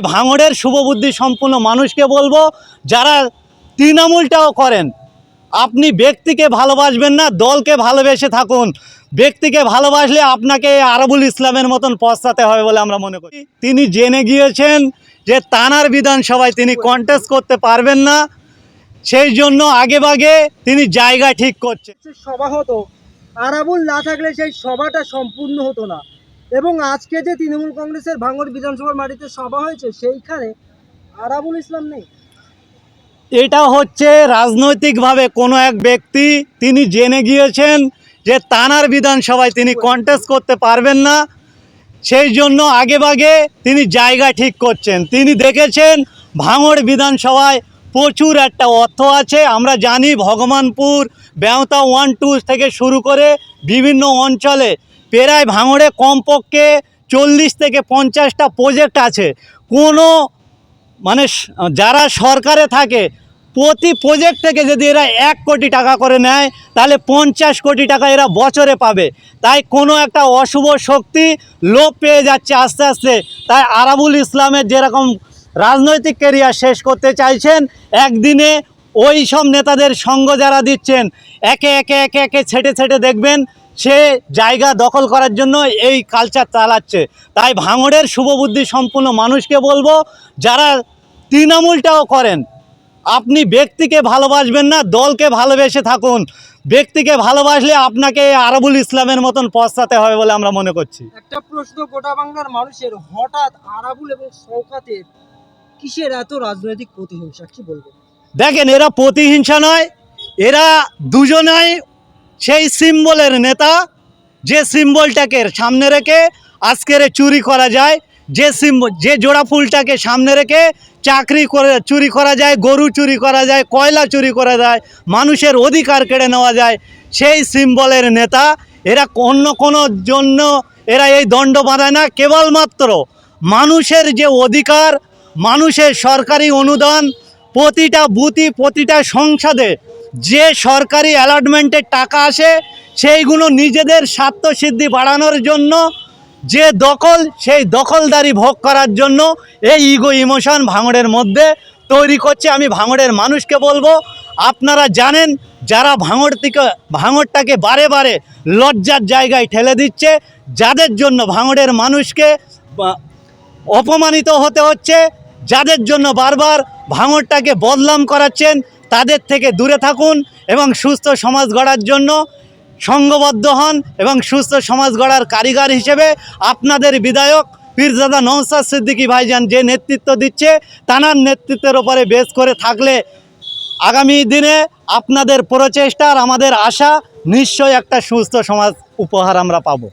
তাই ভাঙড়ের শুভবুদ্ধি সম্পূর্ণ মানুষকে বলব, যারা তৃণমূলটাও করেন, আপনি ব্যক্তিকে ভালোবাসবেন না, দলকে ভালোবেসে থাকুন। ব্যক্তিকে ভালোবাসলে আপনাকে আরবুল ইসলামের মতন পশ্চাতে হবে বলে আমরা মনে করি। তিনি জেনে গিয়েছেন যে তানার বিধানসভায় তিনি কন্টেস্ট করতে পারবেন না, সেই জন্য আগেভাগে তিনি জায়গা ঠিক করছেন সভা হতো। আরাবুল না থাকলে সেই সভাটা সম্পূর্ণ হতো না। এবং আজকে যে তৃণমূল কংগ্রেসের ভাঙড় বিধানসভার মাটিতে সভা হয়েছে, সেইখানে আরাবুল ইসলাম নেই। এটা হচ্ছে রাজনৈতিকভাবে কোনো এক ব্যক্তি তিনি জেনে গিয়েছেন যে তানার বিধানসভায় তিনি কন্টেস্ট করতে পারবেন না, সেই জন্য আগে আগেভাগে তিনি জায়গা ঠিক করছেন। তিনি দেখেছেন ভাঙড় বিধানসভায় প্রচুর একটা অর্থ আছে। আমরা জানি ভগবানপুর, বেওতা ওয়ান টু থেকে শুরু করে বিভিন্ন অঞ্চলে প্রায় ভাঙড়ে কমপক্ষে চল্লিশ থেকে পঞ্চাশটা প্রজেক্ট আছে। কোনো মানে যারা সরকারে থাকে, প্রতি প্রজেক্ট থেকে যদি এরা এক কোটি টাকা করে নেয়, তাহলে পঞ্চাশ কোটি টাকা এরা বছরে পাবে। তাই কোনো একটা অশুভ শক্তি লোপ পেয়ে যাচ্ছে আস্তে আস্তে। তাই আরাবুল ইসলামের যেরকম রাজনৈতিক কেরিয়ার শেষ করতে চাইছেন, একদিনে ওই সব নেতাদের সঙ্গ যারা দিচ্ছেন, একে একে একে একে ছেটে ছেটে দেখবেন সে জায়গা দখল করার জন্য এই কালচার চালাচ্ছে। তাই ভাঙড়ের শুভবুদ্ধি সম্পূর্ণ মানুষকে বলব যারা তৃণমূলটাও করেন আপনি ব্যক্তিকে ভালোবাসবেন না দলকে ভালোবেসে থাকুন। ব্যক্তিকে ভালোবাসলে আপনাকে আরবুল ইসলামের মতন পশ্চাতে হবে বলে আমরা মনে করছি। একটা প্রশ্ন গোটা বাংলার মানুষের হঠাৎ আরাবুল এবং শওকাতের কিসের এত রাজনৈতিক প্রতিহিংসা কি বলব দেখেন এরা প্রতিহিংসা নয় এরা দুজনাই সেই সিম্বলের নেতা, যে সিম্বলটাকে সামনে রেখে আজকের চুরি করা যায়, যে সিম্বল যে জোড়া ফুলটাকে সামনে রেখে চাকরি করে, চুরি করা যায়, গরু চুরি করা যায়, কয়লা চুরি করা যায়, মানুষের অধিকার কেড়ে নেওয়া যায়, সেই সিম্বলের নেতা, এরা অন্য কোনো জন্য এরা এই দণ্ড বাঁধায় না, কেবলমাত্র মানুষের যে অধিকার, মানুষের সরকারি অনুদান, প্রতিটা বুথি প্রতিটা সংসদে যে সরকারি অ্যালটমেন্টের টাকা আসে, সেইগুলো নিজেদের স্বার্থসিদ্ধি বাড়ানোর জন্য, যে দখল, সেই দখলদারি ভোগ করার জন্য এই ইগো ইমোশন ভাঙড়ের মধ্যে তৈরি করছে। আমি ভাঙড়ের মানুষকে বলব, আপনারা জানেন, যারা ভাঙড় থেকে, ভাঙড়টাকে বারে বারে লজ্জার জায়গায় ঠেলে দিচ্ছে, যাদের জন্য ভাঙড়ের মানুষকে অপমানিত হতে হচ্ছে, যাদের জন্য বারবার ভাঙড়টাকে বদলাম করাচ্ছেন তাদের থেকে দূরে থাকুন এবং সুস্থ সমাজ গড়ার জন্য সঙ্গবদ্ধ হন এবং সুস্থ সমাজ গড়ার কারিগর হিসেবে আপনাদের বিধায়ক পীরজাদা নৌসাদ সিদ্দিকী ভাইজান যে নেতৃত্ব দিচ্ছে, তানার নেতৃত্বের ওপরে বেশ করে থাকলে আগামী দিনে আপনাদের প্রচেষ্টার আমাদের আশা, নিশ্চয়ই একটা সুস্থ সমাজ উপহার আমরা পাবো।